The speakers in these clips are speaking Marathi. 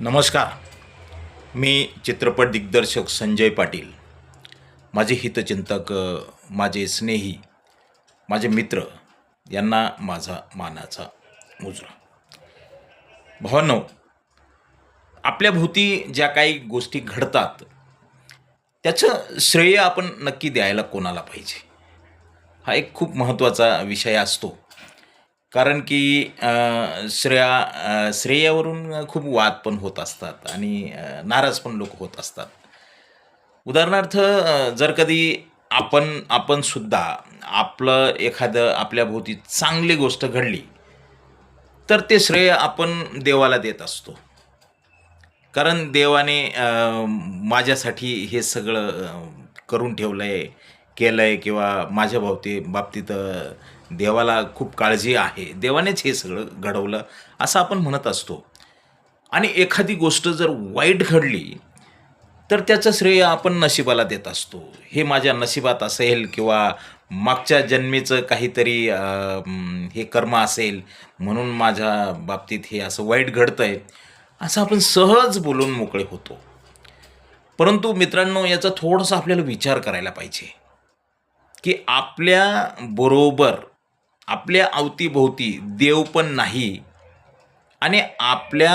नमस्कार. मी चित्रपट दिग्दर्शक संजय पाटील. माझे हितचिंतक माझे स्नेही माझे मित्र यांना माझा मानाचा मुजरा. भावांनो आपल्या भोवती ज्या काही गोष्टी घडतात त्याचं श्रेय आपण नक्की द्यायला कोणाला पाहिजे? हा एक खूप महत्त्वाचा विषय असतो. कारण की श्रेया श्रेयावरून खूप वाद पण होत असतात आणि नाराज पण लोक होत असतात. उदाहरणार्थ जर कधी आपण आपण सुद्धा आपलं एखादं आपल्या भोवती चांगली गोष्ट घडली तर ते श्रेय आपण देवाला देत असतो. कारण देवाने माझ्यासाठी हे सगळं करून ठेवलं आहे केलं आहे किंवा माझ्या भावती बाबतीत देवाला खूप काळजी आहे. देवानेच हे सगळं घडवलं असं आपण म्हणत असतो. आणि एखादी गोष्ट जर वाईट घडली तर त्याचं श्रेय आपण नशिबाला देत असतो. हे माझ्या नशिबात असेल किंवा मागच्या जन्मीचं काहीतरी हे कर्म असेल म्हणून माझ्या बाबतीत हे असं वाईट घडतं आहे असं आपण सहज बोलून मोकळे होतो. परंतु मित्रांनो याचा थोडासा आपल्याला विचार करायला पाहिजे की आपल्या बरोबर आपल्या अवतीभोवती देव पण नाही आणि आपल्या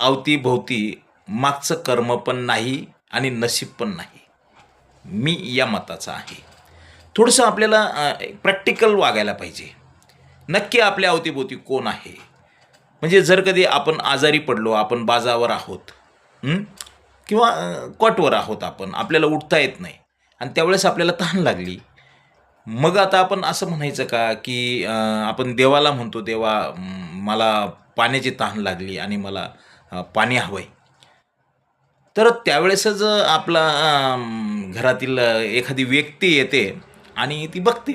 अवतीभोवती मागचं कर्म पण नाही आणि नशीब पण नाही. मी या मताचा आहे. थोडंसं आपल्याला प्रॅक्टिकल वागायला पाहिजे. नक्की आपल्या अवतीभोवती कोण आहे? म्हणजे जर कधी आपण आजारी पडलो आपण बाजावर आहोत किंवा कॉटवर आहोत आपण आपल्याला उठता येत नाही आणि त्यावेळेस आपल्याला तहान लागली मग आता आपण असं म्हणायचं का की आपण देवाला म्हणतो देवा मला पाण्याची तहान लागली आणि मला पाणी हवं आहे तर त्यावेळेसच आपला घरातील एखादी व्यक्ती येते आणि ती बघते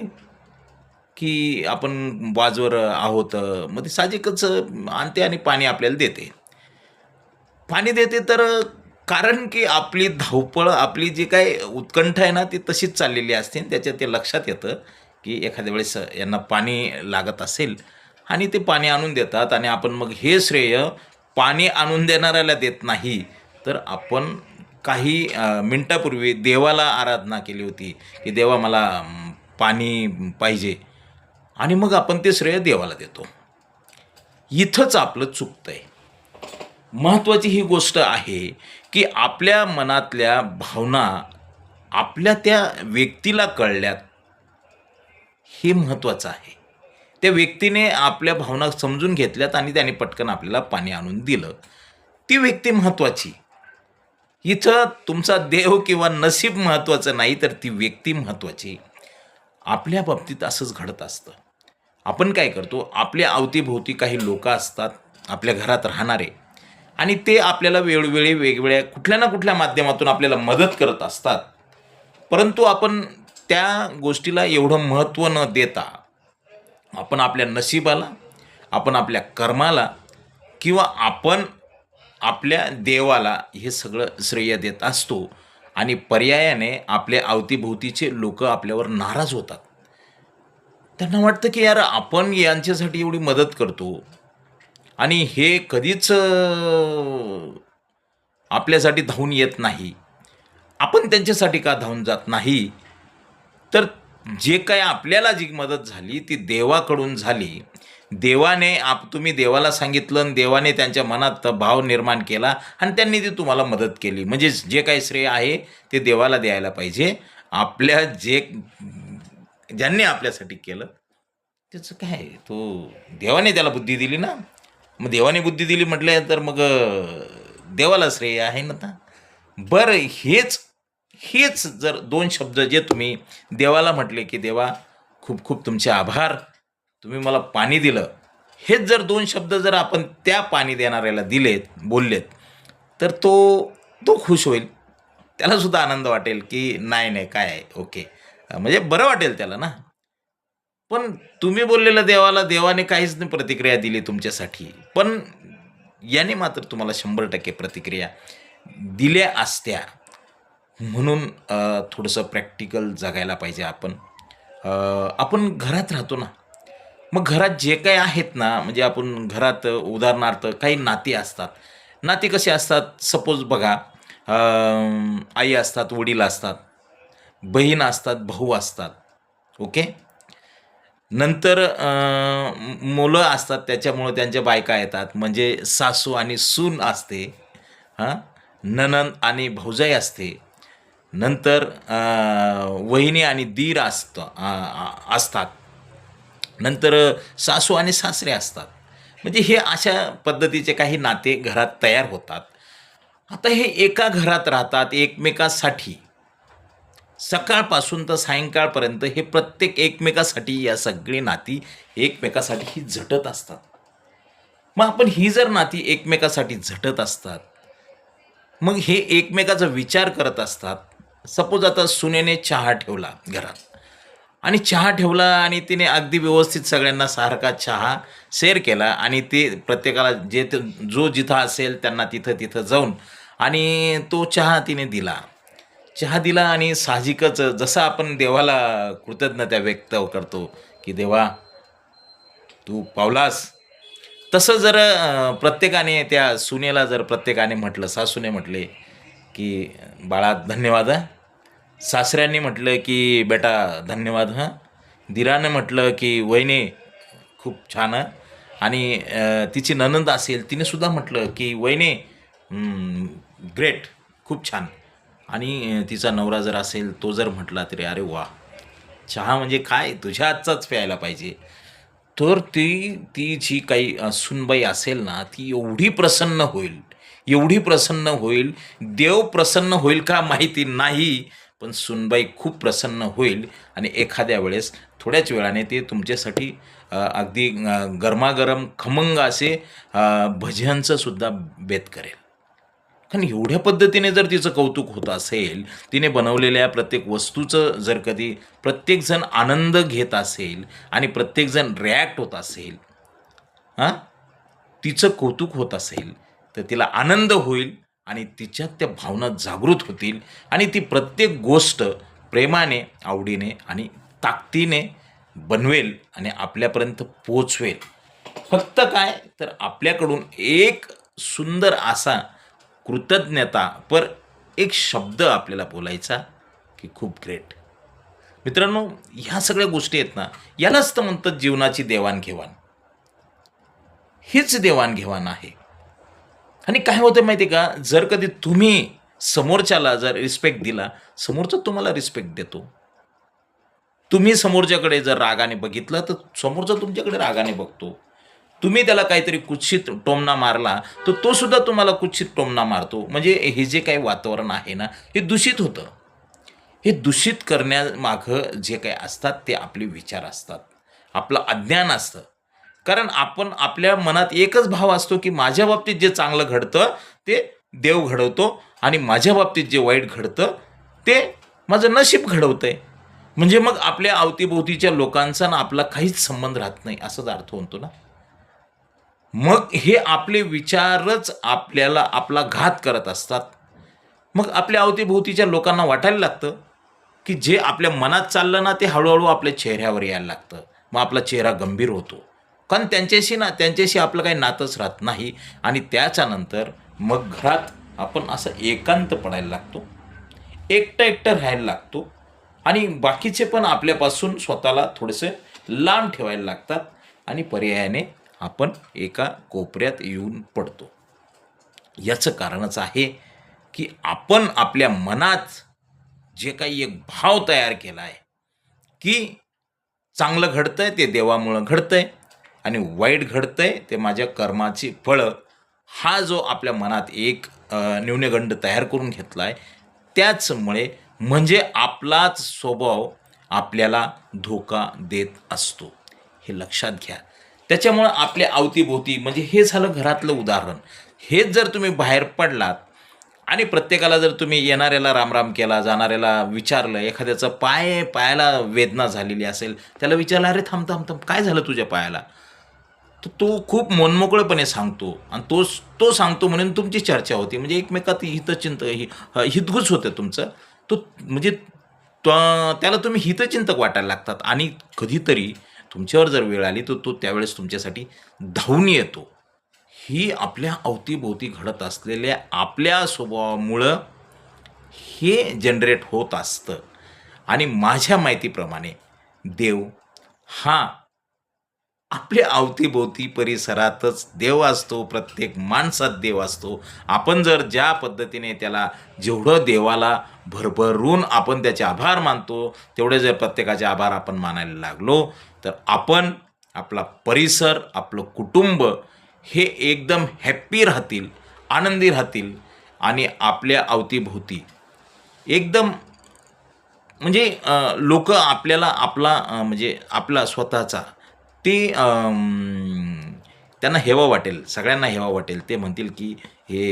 की आपण बाजवर आहोत मग ती साहजिकच आणते आणि पाणी आपल्याला देते. पाणी देते तर कारण की आपली धावपळ आपली जी काय उत्कंठ आहे ना ती तशीच चाललेली असते. आणि त्याच्यात ते लक्षात येतं की एखाद्या वेळेस यांना पाणी लागत असेल आणि ते पाणी आणून देतात आणि आपण मग हे श्रेय पाणी आणून देणाऱ्याला देत नाही तर आपण काही मिनटापूर्वी देवाला आराधना केली होती की देवा मला पाणी पाहिजे. आणि मग आपण ते श्रेय देवाला देतो. इथंच आपलं चुकतं आहे महत्त्वाची ही गोष्ट आहे की आपल्या मनातल्या भावना आपल्या त्या व्यक्तीला कळल्यात. हे महत्त्वाचं आहे. त्या व्यक्तीने आपल्या भावना समजून घेतल्यात आणि त्याने पटकन आपल्याला पाणी आणून दिलं. ती व्यक्ती महत्त्वाची इथं तुमचा देव किंवा नसीब महत्त्वाचं नाही तर ती व्यक्ती महत्त्वाची आपल्या बाबतीत असंच घडत असतं. आपण काय करतो आपल्या अवतीभोवती काही लोक असतात आपल्या घरात राहणारे आणि ते आपल्याला वेळोवेळी वेगवेगळ्या कुठल्या ना कुठल्या माध्यमातून आपल्याला मदत करत असतात. परंतु आपण त्या गोष्टीला एवढं महत्त्व न देता आपण आपल्या नशिबाला आपण आपल्या कर्माला किंवा आपण आपल्या देवाला हे सगळं श्रेय देत असतो आणि पर्यायाने आपल्या अवतीभोवतीचे लोक आपल्यावर नाराज होतात. त्यांना वाटतं की यार आपण यांच्यासाठी एवढी मदत करतो. आणि हे कधीच आपल्यासाठी धावून येत नाही. आपण त्यांच्यासाठी का धावून जात नाही? तर जे काय आपल्याला जी मदत झाली ती देवाकडून झाली. देवाने आप तुम्ही देवाला सांगितलं आणि देवाने त्यांच्या मनात भाव निर्माण केला आणि त्यांनी ती तुम्हाला मदत केली. म्हणजे जे काही श्रेय आहे ते देवाला द्यायला पाहिजे. आपल्या जे ज्यांनी आपल्यासाठी केलं त्याचं काय तो देवाने त्याला बुद्धी दिली ना? मग देवाने बुद्धी दिली म्हटलं तर मग देवाला श्रेय आहे ना आता बरं हेच हेच जर दोन शब्द जे तुम्ही देवाला म्हटले की देवा खूप खूप तुमचे आभार तुम्ही मला पाणी दिलं. हेच जर दोन शब्द जर आपण त्या पाणी देणाऱ्याला दिलेत बोललेत तर तो तो खुश होईल. त्यालासुद्धा आनंद वाटेल की नाही नाही काय आहे? ओके. म्हणजे बरं वाटेल त्याला ना? पण तुम्ही बोललेलं देवाला देवाने काहीच नाही प्रतिक्रिया दिली तुमच्यासाठी. पण याने मात्र तुम्हाला शंभर टक्के प्रतिक्रिया दिल्या असत्या. म्हणून थोडंसं प्रॅक्टिकल जगायला पाहिजे आपण. आपण घरात राहतो ना. मग घरात जे काही आहेत ना म्हणजे आपण घरात उदाहरणार्थ काही नाती असतात. नाती कसे असतात? सपोज बघा आई असतात वडील असतात बहीण असतात भाऊ असतात. ओके? नंतर मुलं असतात त्याच्यामुळं त्यांच्या बायका येतात. म्हणजे सासू आणि सून असते हां? ननंद आणि भाऊजाई असते. नंतर वहिनी आणि दीर असत असतात. नंतर सासू आणि सासरे असतात. म्हणजे हे अशा पद्धतीचे काही नाते घरात तयार होतात. आता हे एका घरात राहतात एकमेकासाठी. सकाळपासून तर सायंकाळपर्यंत हे प्रत्येक एकमेकासाठी या सगळी नाती एकमेकासाठी ही झटत असतात. मग आपण ही जर नाती एकमेकासाठी झटत असतात मग हे एकमेकाचा विचार करत असतात. सपोज आता सुनेने चहा ठेवला घरात आणि चहा ठेवला आणि तिने अगदी व्यवस्थित सगळ्यांना सारखा चहा शेअर केला आणि ते प्रत्येकाला जे ते जो जिथं असेल त्यांना तिथं तिथं जाऊन आणि तो चहा तिने दिला. चहा दिला आणि साहजिकच जसं आपण देवाला कृतज्ञता व्यक्त करतो की देवा तू पावलास. तसं जर प्रत्येकाने त्या सुनेला जर प्रत्येकाने म्हटलं सासूने म्हटले की बाळा धन्यवाद सासऱ्यांनी म्हटलं की बेटा धन्यवाद हां. दिरानं म्हटलं की वहिनी खूप छान आणि तिची ननंद असेल तिने सुद्धा म्हटलं की वहिनी ग्रेट खूप छान. आणि तिचा नवरा जर असेल तो जर म्हटला तरी अरे वा चहा म्हणजे काय? तुझ्या हातचाच प्यायला पाहिजे. तर ती ती जी काही सुनबाई असेल ना ती एवढी प्रसन्न होईल एवढी प्रसन्न होईल. देव प्रसन्न होईल का माहिती नाही पण सुनबाई खूप प्रसन्न होईल. आणि एखाद्या वेळेस थोड्याच वेळाने ते तुमच्यासाठी अगदी गरमागरम खमंग असे अ, सुद्धा बेत करेल. कारण एवढ्या पद्धतीने जर तिचं कौतुक होत असेल तिने बनवलेल्या प्रत्येक वस्तूचं जर कधी प्रत्येकजण आनंद घेत असेल आणि प्रत्येकजण रिॲक्ट होत असेल हां? तिचं कौतुक होत असेल तर तिला आनंद होईल आणि तिच्यात त्या भावना जागृत होतील आणि ती प्रत्येक गोष्ट प्रेमाने आवडीने आणि ताकदीने बनवेल आणि आपल्यापर्यंत पोचवेल फक्त काय? तर आपल्याकडून एक सुंदर असा कृतज्ञता पर एक शब्द आपल्याला बोलायचा की खूप ग्रेट मित्रांनो ह्या सगळ्या गोष्टी आहेत ना यालाच तर म्हणतात जीवनाची देवाणघेवाण. हीच देवाणघेवाण आहे. आणि काय होतं माहिती आहे का जर कधी तुम्ही समोरच्याला जर रिस्पेक्ट दिला समोरचा तुम्हाला रिस्पेक्ट देतो. तुम्ही समोरच्याकडे जर रागाने बघितलं तर समोरचा तुमच्याकडे रागाने बघतो. तुम्ही त्याला काहीतरी कुत्सित टोमणा मारला तर तो सुद्धा तुम्हाला कुत्सित टोमना मारतो. म्हणजे हे जे काही वातावरण आहे ना हे दूषित होतं. हे दूषित करण्यामागं जे काही असतात ते आपले विचार असतात. आपलं अज्ञान असतं. कारण आपण आपल्या मनात एकच भाव असतो की माझ्या बाबतीत जे चांगलं घडतं ते देव घडवतो आणि माझ्या बाबतीत जे वाईट घडतं ते माझं नशीब घडवतंय. म्हणजे मग आपल्या अवतीभोवतीच्या लोकांचा ना आपला काहीच संबंध राहत नाही असाच अर्थ म्हणतो ना. मग हे आपले विचारच आपल्याला आपला घात करत असतात. मग आपल्या अवतीभोवतीच्या लोकांना वाटायला लागतं की जे आपल्या मनात चाललं ना ते हळूहळू आपल्या चेहऱ्यावर यायला लागतं. मग आपला चेहरा गंभीर होतो. कारण त्यांच्याशी ना त्यांच्याशी आपलं काही नातंच राहत नाही आणि त्याच्यानंतर मग घरात आपण असं एकांत पडायला लागतो. एकटं एकटं राहायला लागतो. आणि बाकीचे पण आपल्यापासून स्वतःला थोडेसे लांब ठेवायला लागतात आणि पर्यायाने आपण एका कोपऱ्यात येऊन पडतो. याचं कारणच आहे की आपण आपल्या मनात जे काही एक भाव तयार केला आहे की चांगलं घडतं आहे ते देवामुळं घडतं आहे आणि वाईट घडतं आहे ते माझ्या कर्माची फळं हा जो आपल्या मनात एक न्यूनगंड तयार करून घेतला आहे त्याचमुळे म्हणजे आपलाच स्वभाव आपल्याला धोका देत असतो. हे लक्षात घ्या. त्याच्यामुळं आपल्या अवतीभोवती म्हणजे हे झालं घरातलं उदाहरण. हेच जर तुम्ही बाहेर पडलात आणि प्रत्येकाला जर तुम्ही येणाऱ्याला रामराम केला जाणाऱ्याला विचारलं एखाद्याचं पाय पायाला वेदना झालेली असेल त्याला विचारलं अरे थांब थांब थांब काय झालं तुझ्या पायाला? तर तो खूप मनमोकळेपणे सांगतो आणि तो तो सांगतो म्हणून तुमची चर्चा होती. म्हणजे एकमेकात हितचिंत हि हितगुज होतं तुमचं. तो म्हणजे त्याला तुम्ही हितचिंतक वाटायला लागतात. आणि कधीतरी तुमच्यावर जर वेळ आली तर तो त्यावेळेस तुमच्यासाठी धावून येतो. ही आपल्या अवतीभोवती घडत असलेल्या आपल्या स्वभावामुळं हे जनरेट होत असतं. आणि माझ्या माहितीप्रमाणे देव हा आपल्या अवतीभोवती परिसरातच देव असतो प्रत्येक माणसात देव असतो. आपण जर ज्या पद्धतीने त्याला जेवढं देवाला भरभरून आपण त्याचे आभार मानतो तेवढे जर प्रत्येकाचे आभार आपण मानायला लागलो तर आपण आपला परिसर आपलं कुटुंब हे एकदम हॅप्पी राहतील आनंदी राहतील आणि आपल्या अवतीभोवती एकदम म्हणजे लोक आपल्याला आपला म्हणजे आपला स्वतःचा ते त्यांना हेवा वाटेल सगळ्यांना हेवा वाटेल. ते म्हणतील की हे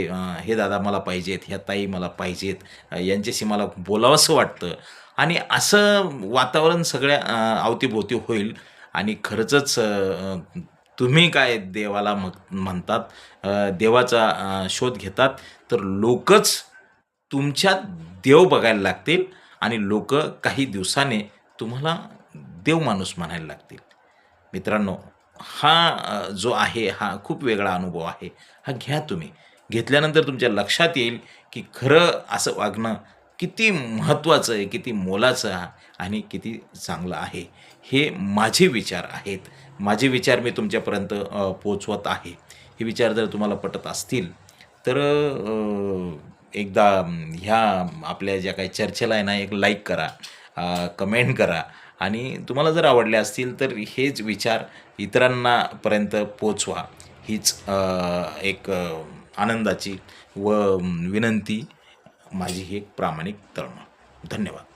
हे दादा मला पाहिजेत ह्या ताई मला पाहिजेत यांच्याशी मला बोलावंसं वाटतं. आणि असं वातावरण सगळ्या अवतीभोवती होईल. आणि खरंचच तुम्ही काय देवाला मग म्हणतात देवाचा शोध घेतात तर लोकच तुमच्यात देव बघायला लागतील आणि लोक काही दिवसाने तुम्हाला देव माणूस म्हणायला लागतील. मित्रांनो हा जो आहे हा खूप वेगळा अनुभव आहे. हा घ्या तुम्ही. घेतल्यानंतर तुमच्या लक्षात येईल की खरं असं वागणं किती महत्त्वाचं आहे किती मोलाचं आणि किती चांगलं आहे. हे माझे विचार आहेत. माझे विचार मी तुमच्यापर्यंत पोचवत आहे. हे विचार जर तुम्हाला पटत असतील तर एकदा ह्या आपल्या ज्या काही चर्चेला आहे ना एक लाईक करा कमेंट करा. आणि तुम्हाला जर आवडले असतील तर हेच विचार इतरांनापर्यंत पोचवा. हीच एक आनंदाची व विनंती माझी ही एक प्रामाणिक तळमळ. धन्यवाद.